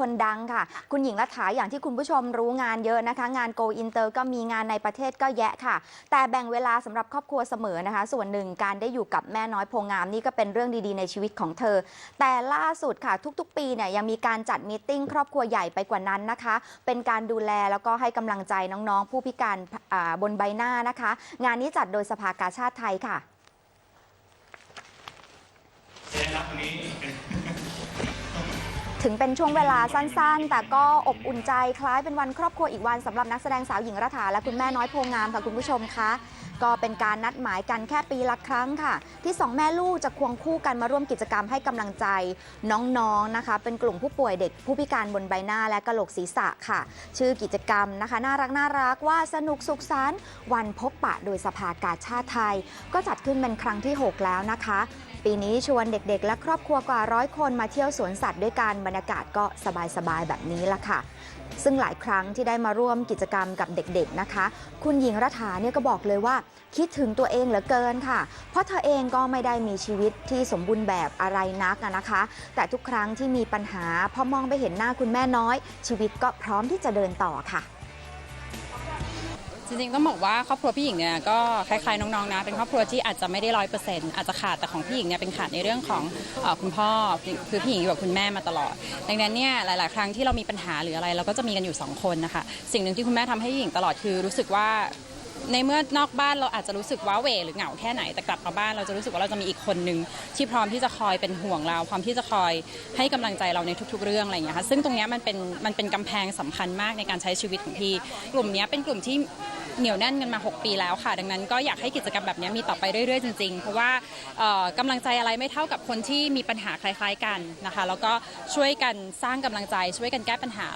คนดังค่ะ คุณหญิงรัฐาอย่างที่คุณผู้ชมรู้งานเยอะนะคะ งาน Go Inter ก็มีงานในประเทศก็แยะค่ะ แต่แบ่งเวลาสำหรับครอบครัวเสมอนะคะ ส่วนหนึ่งการได้อยู่กับแม่น้อยโพงามนี่ก็เป็นเรื่องดีๆ ในชีวิตของเธอ แต่ล่าสุดค่ะ ทุกๆ ปีเนี่ยยังมีการจัดมีติ้งครอบครัวใหญ่ไปกว่านั้นนะคะ เป็นการดูแลแล้วก็ให้กำลังใจน้องๆ ผู้พิการบนใบหน้านะคะ งานนี้จัดโดยสภากาชาติไทยค่ะ ถึงเป็นช่วงเวลาสั้นๆ แต่ก็อบอุ่นใจคล้ายเป็นวันครอบครัวอีกวันสำหรับนักแสดงสาวหญิงรัฐาและคุณแม่น้อยโพงามค่ะคุณผู้ชมคะ ก็เป็นการนัดหมายกันแค่ปีละครั้งค่ะ ที่สองแม่ลูกจะควงคู่กันมาร่วมกิจกรรมให้กำลังใจน้องๆนะคะ เป็นกลุ่มผู้ป่วยเด็กผู้พิการบนใบหน้าและกระโหลกศีรษะค่ะ ชื่อกิจกรรมนะคะ น่ารักน่ารักว่าสนุกสุขสันต์วันพบปะโดยสภากาชาติไทย ก็จัดขึ้นเป็นครั้งที่ 6 แล้วนะคะ ปีนี้ชวนเด็กๆ และครอบครัวกว่าร้อยคนมาเที่ยวสวนสัตว์ด้วยกันบรรยากาศก็สบายๆแบบนี้ละค่ะ ซึ่งหลายครั้งที่ได้มาร่วมกิจกรรมกับเด็กๆนะคะ คุณหญิงรัฐาเนี่ยก็บอกเลยว่า คิดถึงตัวเองเหลือเกินค่ะ เพราะเธอเองก็ไม่ได้มีชีวิตที่สมบูรณ์แบบอะไรนักนะคะ แต่ทุกครั้งที่มีปัญหาพอมองไปเห็นหน้าคุณแม่น้อย ชีวิตก็พร้อมที่จะเดินต่อค่ะ จริงๆต้องบอกว่าครอบครัวพี่หญิงเนี่ยก็คล้ายๆน้องๆนะเป็นครอบครัวที่อาจจะไม่ได้ร้อยเปอร์เซ็นต์อาจจะขาดแต่ของพี่หญิงเนี่ยเป็นขาดในเรื่องของเอ่อคุณพ่อคือพี่หญิงอยู่กับคุณแม่มาตลอด ดังนั้นเนี่ยหลาย ๆ ครั้งที่เรามีปัญหาหรืออะไร เราก็จะมีกันอยู่สองคนนะคะสิ่งหนึ่งที่คุณแม่ทำให้พี่หญิงตลอดคือรู้สึกว่า ในเมื่อนอกบ้านเราอาจจะรู้สึกว้าเหวหรือเหงาแค่ไหนแต่กลับมาบ้านเราจะรู้สึกว่าเราจะมีอีกคนนึงที่พร้อมที่จะคอยเป็นห่วงเรา พร้อมที่จะคอยให้กำลังใจเราในทุก ๆ เรื่องอะไรอย่างเงี้ยค่ะซึ่งตรงเนี้ยมันเป็นมันเป็นกำแพงสำคัญมากในการใช้ชีวิตของพี่ กลุ่มเนี้ยเป็นกลุ่มที่ เหนียวแน่นกันมา 6 ปีแล้วค่ะ ดังนั้นก็อยากให้กิจกรรมแบบนี้มีต่อไปเรื่อยๆ จริงๆ เพราะว่าเอ่อกำลังใจอะไรไม่เท่ากับคนที่มีปัญหาคล้ายๆกันนะคะ แล้วก็ช่วยกันสร้างกำลังใจช่วยกันแก้ปัญหา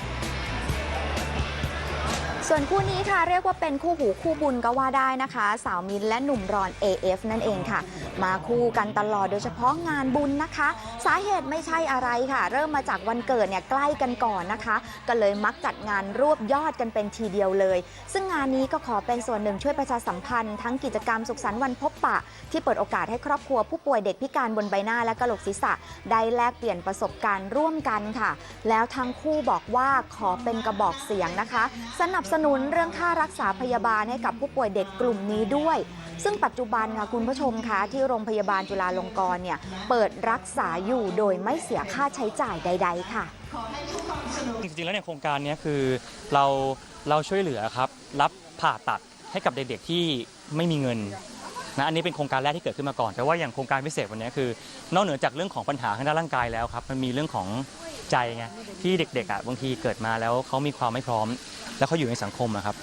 ส่วนคู่นี้ค่ะเรียกว่าเป็นคู่หูคู่บุญก็ว่าได้นะคะ สาวมินและหนุ่มรอน AF นั่นเองค่ะ มาคู่กันตลอดโดยเฉพาะงานบุญนะคะ สาเหตุไม่ใช่อะไรค่ะ เริ่มมาจากวันเกิดเนี่ยใกล้กันก่อนนะคะ ก็เลยมักจัดงานรวบยอดกันเป็นทีเดียวเลย ซึ่งงานนี้ก็ขอเป็นส่วนหนึ่งช่วยประชาสัมพันธ์ทั้งกิจกรรมสุขสันต์วันพบปะ ที่เปิดโอกาสให้ครอบครัวผู้ป่วยเด็กพิการบนใบหน้าและกระโหลกศีรษะ ได้แลกเปลี่ยนประสบการณ์ร่วมกันค่ะ แล้วทั้งคู่บอกว่าขอเป็นกระบอกเสียงนะคะ สนับสนุนเรื่องค่ารักษาพยาบาลให้กับผู้ป่วยเด็กกลุ่มนี้ด้วย ซึ่งปัจจุบันค่ะคุณผู้ชมคะที่โรงพยาบาลจุฬาลงกรณ์เนี่ยเปิดรักษาอยู่โดยไม่เสียค่าใช้จ่ายใด ๆ ค่ะจริงๆแล้วในยโครงการนี้คือเราเราช่วยเหลือครับรับผ่าตัดให้กับเด็กๆที่ไม่มีเงินนะอันนี้เป็นโครงการแรกที่เกิดขึ้นมาก่อน แต่ว่าอย่างโครงการพิเศษวันนี้คือ นอกเหนือจากเรื่องของปัญหาทางด้านร่างกายแล้วครับมันมีเรื่องของใจไงที่เด็กๆอะบางทีเกิดมาแล้วเขามีความไม่พร้อม แล้วเขาอยู่ในสังคมอะครับ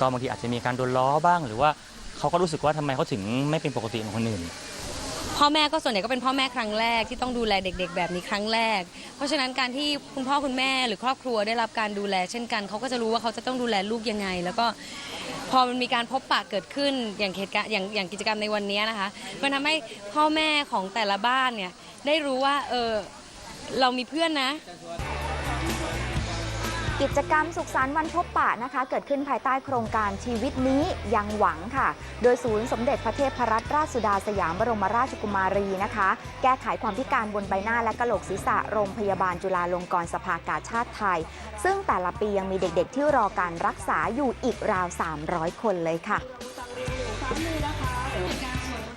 ก็บางทีอาจจะมีการโดนล้อบ้างหรือว่า เขาก็รู้สึกว่าทำไมเขาถึงไม่เป็นปกติเหมือนคนอื่น พ่อแม่ก็ส่วนใหญ่ก็เป็นพ่อแม่ครั้งแรกที่ต้องดูแลเด็ก ๆ แบบนี้ครั้งแรก เพราะฉะนั้นการที่คุณพ่อคุณแม่หรือครอบครัวได้รับการดูแล เช่นกันเขาก็จะรู้ว่าเขาจะต้องดูแลลูกยังไง แล้วก็พอมันมีการพบปะเกิดขึ้นอย่างเหตุการณ์อย่างอย่างกิจกรรมในวันนี้นะคะ มันทำให้พ่อแม่ของแต่ละบ้านเนี่ยได้รู้ว่าเออเรามีเพื่อนนะ กิจกรรมสุขสันต์วันพบปะนะคะ เกิดขึ้นภายใต้โครงการชีวิตนี้ยังหวังค่ะ โดยศูนย์สมเด็จพระเทพรัตนราชสุดาสยามบรมราชกุมารีนะคะ แก้ไขความพิการบนใบหน้าและกระโหลกศีรษะโรงพยาบาลจุฬาลงกรณ์สภากาชาติไทย ซึ่งแต่ละปียังมีเด็กๆ ที่รอการรักษาอยู่อีกราว 300 คนเลยค่ะ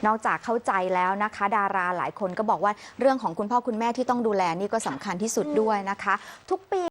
นอกจากเข้าใจแล้วนะคะ ดาราหลายคนก็บอกว่าเรื่องของคุณพ่อคุณแม่ที่ต้องดูแลนี่ก็สำคัญที่สุดด้วยนะคะ ทุกปี